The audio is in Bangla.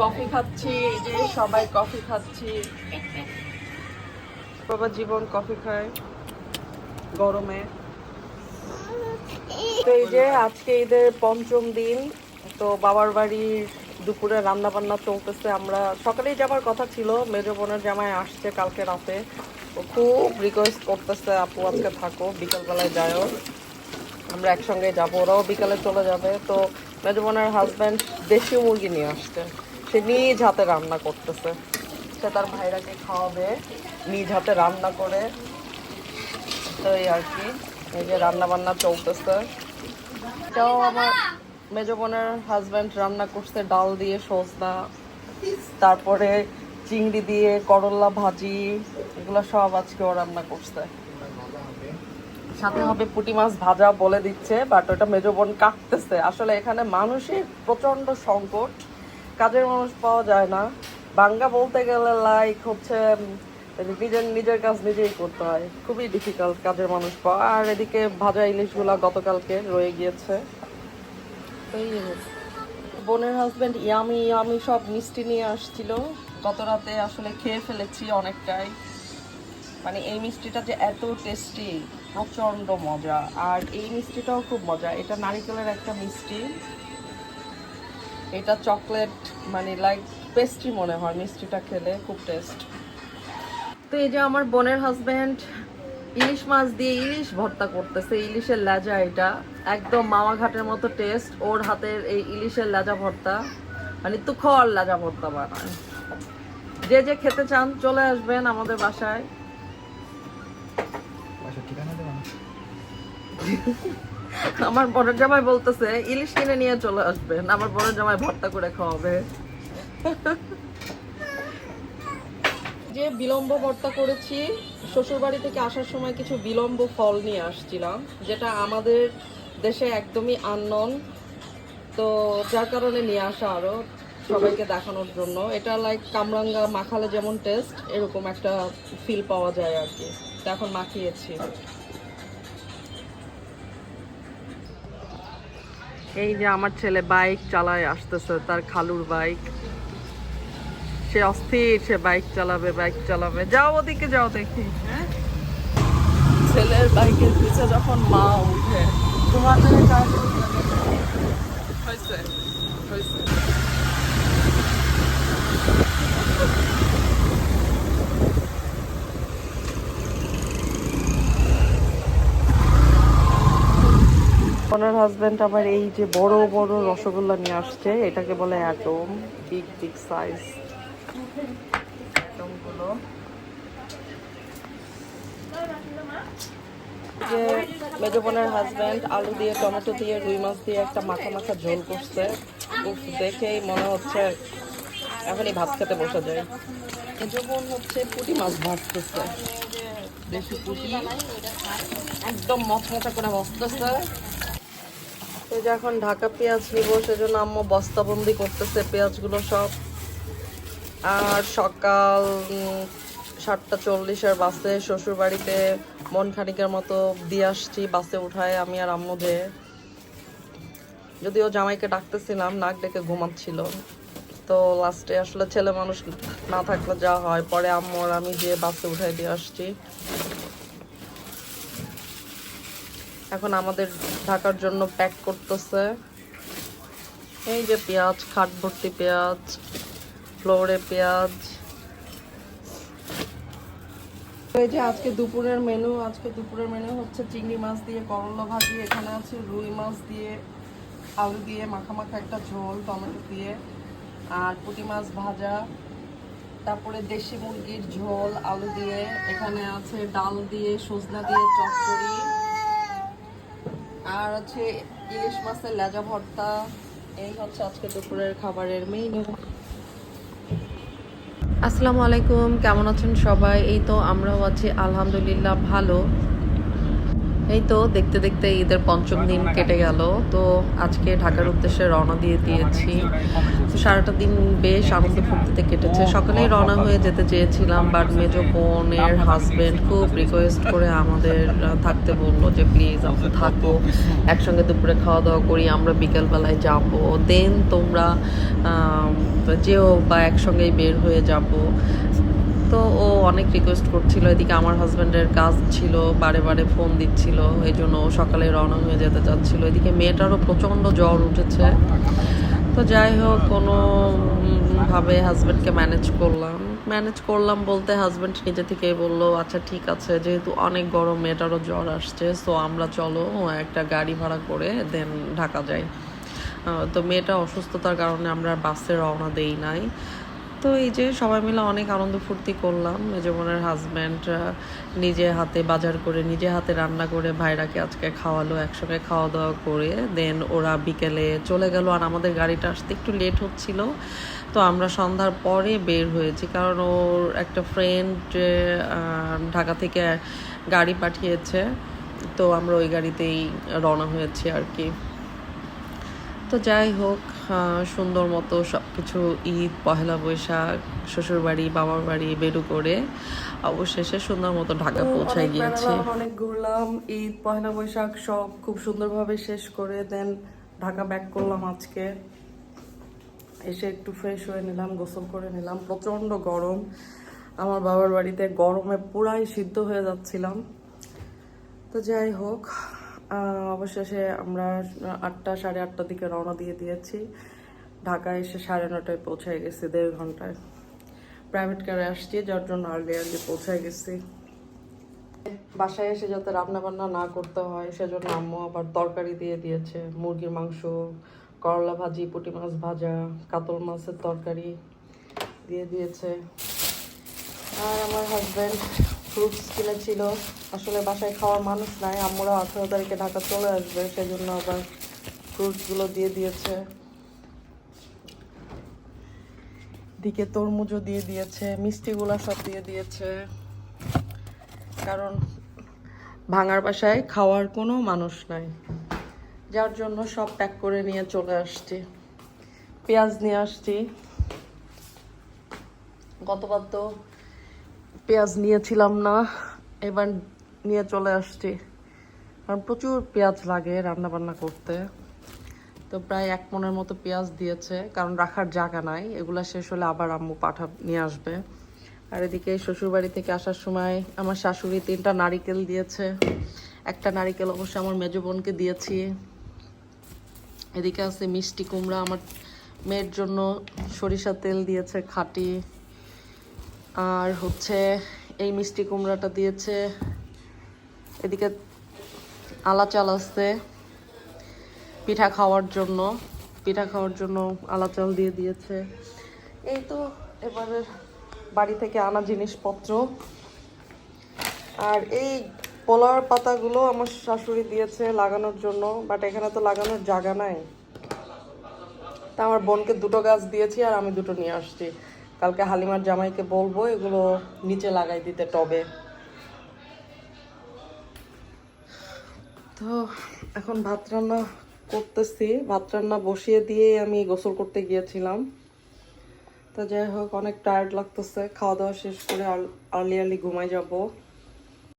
কফি খাচ্ছি যে সবাই কফি খাচ্ছি। বাবা জীবন কফি খায়, গরমে। তো এই যে আজকে ঈদের পঞ্চম দিন, তো বাবার বাড়ির দুপুরে রান্না বান্না চলতেছে, আমরা সকালেই যাবার কথা ছিল, মেজো বোনের জামাই আসছে কালকে রাতে। খুব রিকোয়েস্ট করতেছে, আপু, আজকে থাকো, বিকালবেলায় যাও আমরা একসঙ্গে যাব, ওরাও বিকালে চলে যাবে। তো মেজো বোনের হাজব্যান্ড দেশি মুরগি নিয়ে আসছে। সে নিজ হাতে রান্না করতেছে। সে তার ভাইরাকে খাওয়াবে, নিজ হাতে রান্না করে। তো এই আর কি, এই রান্না বান্না চলতেছে। এটাও আমার মেজো বোনের হাজব্যান্ড রান্না করছে, ডাল দিয়ে সজনা, তারপরে চিংড়ি দিয়ে করলা ভাজি, এগুলো সব আজকে ও রান্না করছে। সাথে হবে পুঁটি মাছ ভাজা বলে দিচ্ছে বাট ওটা মেজো বোন কাটতেছে। আসলে এখানে মানুষের প্রচণ্ড সংকট। কাজের মানুষ পাওয়া যায় না। বাঙ্গা বলতে গেলে লাইক হচ্ছে নিজের নিজের কাজ নিজেই করতে হয়। খুবই ডিফিকাল্ট কাজের মানুষ পাওয়া। আর এদিকে ভাজা ইলিশগুলা গতকালকে রয়ে গিয়েছে। এই বোনের হাজবেন্ড ইয়ামি ইয়ামি সব মিষ্টি নিয়ে আসছিল। গত রাতে আসলে খেয়ে ফেলেছি অনেকটাই। মানে এই মিষ্টিটা যে এত টেস্টি প্রচণ্ড মজা। আর এই মিষ্টিটাও খুব মজা। এটা নারিকেলের একটা মিষ্টি। এটা চকলেট মানে লাইক পেস্ট্রি মনে হয়, মিষ্টিটা খেলে খুব টেস্ট তো এই যে আমার বোনের হাজবেন্ড ইলিশ মাছ দিয়ে ইলিশ ভর্তা করতেছে, ইলিশের লেজা এটা। একদম মামা ঘাটের মতো টেস্ট ওর হাতের এই ইলিশের লেজা ভর্তা। মানে তুখর লেজা ভর্তা বানায়। যে যে খেতে চান, চলে আসবেন আমাদের বাসায়। ঠিকানা আমার বড় জামাই বলতেছে, ইলিশ কিনে নিয়ে চলে আসবেন আমার বড় জামাই ভর্তা করে খাওয়াবে। যে বিলম্ব ভর্তা করেছি শ্বশুর বাড়ি থেকে আসার সময় কিছু বিলম্ব ফল নিয়ে আসছিলাম, যেটা আমাদের দেশে একদমই আননন তো যার কারণে নিয়ে আসা আরও সবাইকে দেখানোর জন্য। এটা লাইক কামরাঙ্গা মাখালে যেমন টেস্ট এরকম একটা ফিল পাওয়া যায় আর কি। এখন মাখিয়েছি। এই যে আমার ছেলে বাইক চালায় আসতেছে, তার খালুর বাইক সে অস্থির, সে বাইক চালাবে বাইক চালাবে যাও ওদিকে, যাও দেখি হ্যাঁ? ছেলের বাইকের পিছে যখন মা উঠে তোমার জন্য চার্জ হয়েছে হয়েছে ওনার হাজবেন্ড আবার এই যে বড় বড় রসগোল্লা নিয়ে আসছে, এটাকে বলে অ্যাটম বিগ বিগ সাইজ অ্যাটমগুলো যে মেজো বোনের হাজবেন্ড আলু দিয়ে, টমেটো দিয়ে, রুই মাছ দিয়ে একটা মাখা মাখা ঝোল করছে। দেখেই মনে হচ্ছে এখনই ভাত খেতে বসা যায়। মেজো বোন হচ্ছে পুঁটি মাছ ভাজতেছে। দেশি পুঁটি, একদম মচমচা করে বসতেছে এই যে এখন ঢাকা পেঁয়াজ নিব, সেজন্য আম্মু বস্তাবন্দি করতেছে, পেঁয়াজগুলো সব। আর সকাল সাতটা চল্লিশের বাসে শ্বশুর বাড়িতে মন খানিকের মতো দিয়ে আসছি, বাসে উঠায় আমি আর আম্মু যে। যদিও জামাইকে ডাকতেছিলাম, নাক ডেকে ঘুমাচ্ছিল। তো লাস্টে আসলে ছেলে মানুষ না থাকলে যা হয়, পরে আম্মু আর আমি যে বাসে উঠাই দিয়ে আসছি। এখন আমাদের ঢাকার জন্য প্যাক করতেছে। এই যে পেঁয়াজ খাট ভর্তি পেঁয়াজ, ফ্লোরে পেঁয়াজ। এই যে আজকে দুপুরের মেনু আজকে দুপুরের মেনু হচ্ছে চিংড়ি মাছ দিয়ে, করলা ভাজি, এখানে আছে রুই মাছ দিয়ে, আলু দিয়ে মাখা মাখা একটা ঝোল, টমেটো দিয়ে, আর পুঁটি মাছ ভাজা। তারপরে দেশি মুরগির ঝোল, আলু দিয়ে, এখানে আছে ডাল দিয়ে, সজনা দিয়ে, চচ্চড়ি। আর হচ্ছে ইলিশ মাছের লেজা ভর্তা, এই হচ্ছে আজকে দুপুরের খাবারের মেনু আসসালামু আলাইকুম, কেমন আছেন সবাই? এই তো আমরাও আছি, আলহামদুলিল্লাহ, ভালো। এই তো দেখতে দেখতে ঈদের পঞ্চম দিন কেটে গেল। তো আজকে ঢাকার উদ্দেশ্যে রওনা দিয়ে দিয়েছি। তো সারাটা দিন বেশ আনন্দ ফুর্তিতে কেটেছে। সকালেই রওনা হয়ে যেতে চেয়েছিলাম বাট মেজ বোনের হাজবেন্ড খুব রিকোয়েস্ট করে আমাদের থাকতে বলল যে প্লিজ আমরা থাকো একসঙ্গে দুপুরে খাওয়া দাওয়া করি, আমরা বিকেলবেলায় যাব। দেন তোমরা যেও বা একসঙ্গেই বের হয়ে যাব। তো ও অনেক রিকোয়েস্ট করছিল, এদিকে আমার হাজব্যান্ডের কাজ ছিল, বারে বারে ফোন দিচ্ছিল, এই জন্য ও সকালে রওনা হয়ে যেতে চাচ্ছিল। এদিকে মেয়েটারও প্রচণ্ড জ্বর উঠেছে। তো যাই হোক, কোনো ভাবে হাজব্যান্ডকে ম্যানেজ করলাম। ম্যানেজ করলাম বলতে হাজব্যান্ড নিজে থেকেই বলল আচ্ছা ঠিক আছে, যেহেতু অনেক গরম, মেয়েটারও জ্বর আসছে সো আমরা চলো, একটা গাড়ি ভাড়া করে দেন ঢাকা যাই। তো মেয়েটা অসুস্থতার কারণে আমরা বাসে রওনা দেই নাই। তো এই যে সবাই মিলে অনেক আনন্দ ফুর্তি করলাম। মেজবোনের হাজব্যান্ড নিজে হাতে বাজার করে, নিজে হাতে রান্না করে ভাইরাকে আজকে খাওয়ালো, একসঙ্গে খাওয়া দাওয়া করে। দেন ওরা বিকেলে চলে গেল আর আমাদের গাড়িটা আসতে একটু লেট হচ্ছিল। তো আমরা সন্ধ্যার পরে বের হয়েছি কারণ ওর একটা ফ্রেন্ড ঢাকা থেকে গাড়ি পাঠিয়েছে। তো আমরা ওই গাড়িতেই রওনা হয়েছি আর কি। তো যাই হোক সুন্দর মতো সব কিছু ঈদ পহেলা বৈশাখ শ্বশুরবাড়ি বাবার বাড়ি বেরু করে অবশেষে সুন্দর মতো ঢাকা পৌঁছায় গিয়েছি। অনেক ঘুরলাম ঈদ পহেলা বৈশাখ সব খুব সুন্দরভাবে শেষ করে দেন ঢাকা ব্যাক করলাম আজকে। এসে একটু ফ্রেশ হয়ে নিলাম গোসল করে নিলাম প্রচণ্ড গরম। আমার বাবার বাড়িতে গরমে পুরাই সিদ্ধ হয়ে যাচ্ছিলাম। তো যাই হোক অবশেষে আমরা আটটা, সাড়ে আটটার দিকে রওনা দিয়ে দিয়েছি। ঢাকা এসে সাড়ে নটায় পৌঁছায় গেছি, দেড় ঘন্টায়। প্রাইভেট কারে আসছি, যার জন্য আর্লি আর্লি পৌঁছায় গেছি। বাসায় এসে যাতে রান্না বান্না না করতে হয়, সেজন্য আম্মু আবার তরকারি দিয়ে দিয়েছে। মুরগির মাংস, করলা ভাজি, পুঁটি মাছ ভাজা, কাতল মাছের তরকারি দিয়ে দিয়েছে। আর আমার হাজব্যান্ড ফ্রুটস কিনেছিল। আসলে বাসায় খাওয়ার মানুষ নাই, আম্মুরা আঠারো তারিখে ঢাকা চলে আসবে সেই জন্য আবার ফ্রুটসগুলো দিয়ে দিয়েছে। দিকে তরমুজও দিয়ে দিয়েছে, মিষ্টিগুলো সব দিয়ে দিয়েছে। কারণ ভাঙার বাসায় খাওয়ার কোনো মানুষ নাই। যার জন্য সব প্যাক করে নিয়ে চলে আসছি। পেঁয়াজ নিয়ে আসছি। গতবার তো পেঁয়াজ নিয়েছিলাম না, এবার নিয়ে চলে আসছি। কারণ প্রচুর পেঁয়াজ লাগে রান্না বান্না করতে। তো প্রায় এক মনের মতো পেঁয়াজ দিয়েছে, কারণ রাখার জায়গা নাই। এগুলা শেষ হলে আবার আম্মু পাঠা, নিয়ে আসবে। আর এদিকে শ্বশুরবাড়ি থেকে আসার সময় আমার শাশুড়ি তিনটা নারিকেল দিয়েছে। একটা নারিকেল অবশ্য আমার মেজ বোনকে দিয়েছি। এদিকে আছে মিষ্টি কুমড়া, আমার মেয়ের জন্য সরিষা তেল দিয়েছে খাঁটি। আর হচ্ছে এই মিষ্টি কুমড়াটা দিয়েছে। এদিকে আলা চাল আছে পিঠা খাওয়ার জন্য। পিঠা খাওয়ার জন্য আলা চাল দিয়ে দিয়েছে। এই তো এবারে বাড়ি থেকে আনা জিনিসপত্র। আর এই পোলার পাতাগুলো আমার শাশুড়ি দিয়েছে লাগানোর জন্য বাট এখানে তো লাগানোর জায়গা নাই। তা আমার বোনকে দুটো গাছ দিয়েছি আর আমি দুটো নিয়ে আসছি। কালকে হালিমার জামাইকে বলব, এগুলো নিচে লাগাই দিতে টবে। তো এখন ভাত রান্না করতেছি। ভাত রান্না বসিয়ে দিয়ে আমি গোসল করতে গিয়েছিলাম। তো যাই হোক, অনেক টায়ার্ড লাগতেছে। খাওয়া দাওয়া শেষ করে আর্লি আর্লি ঘুমাই যাব।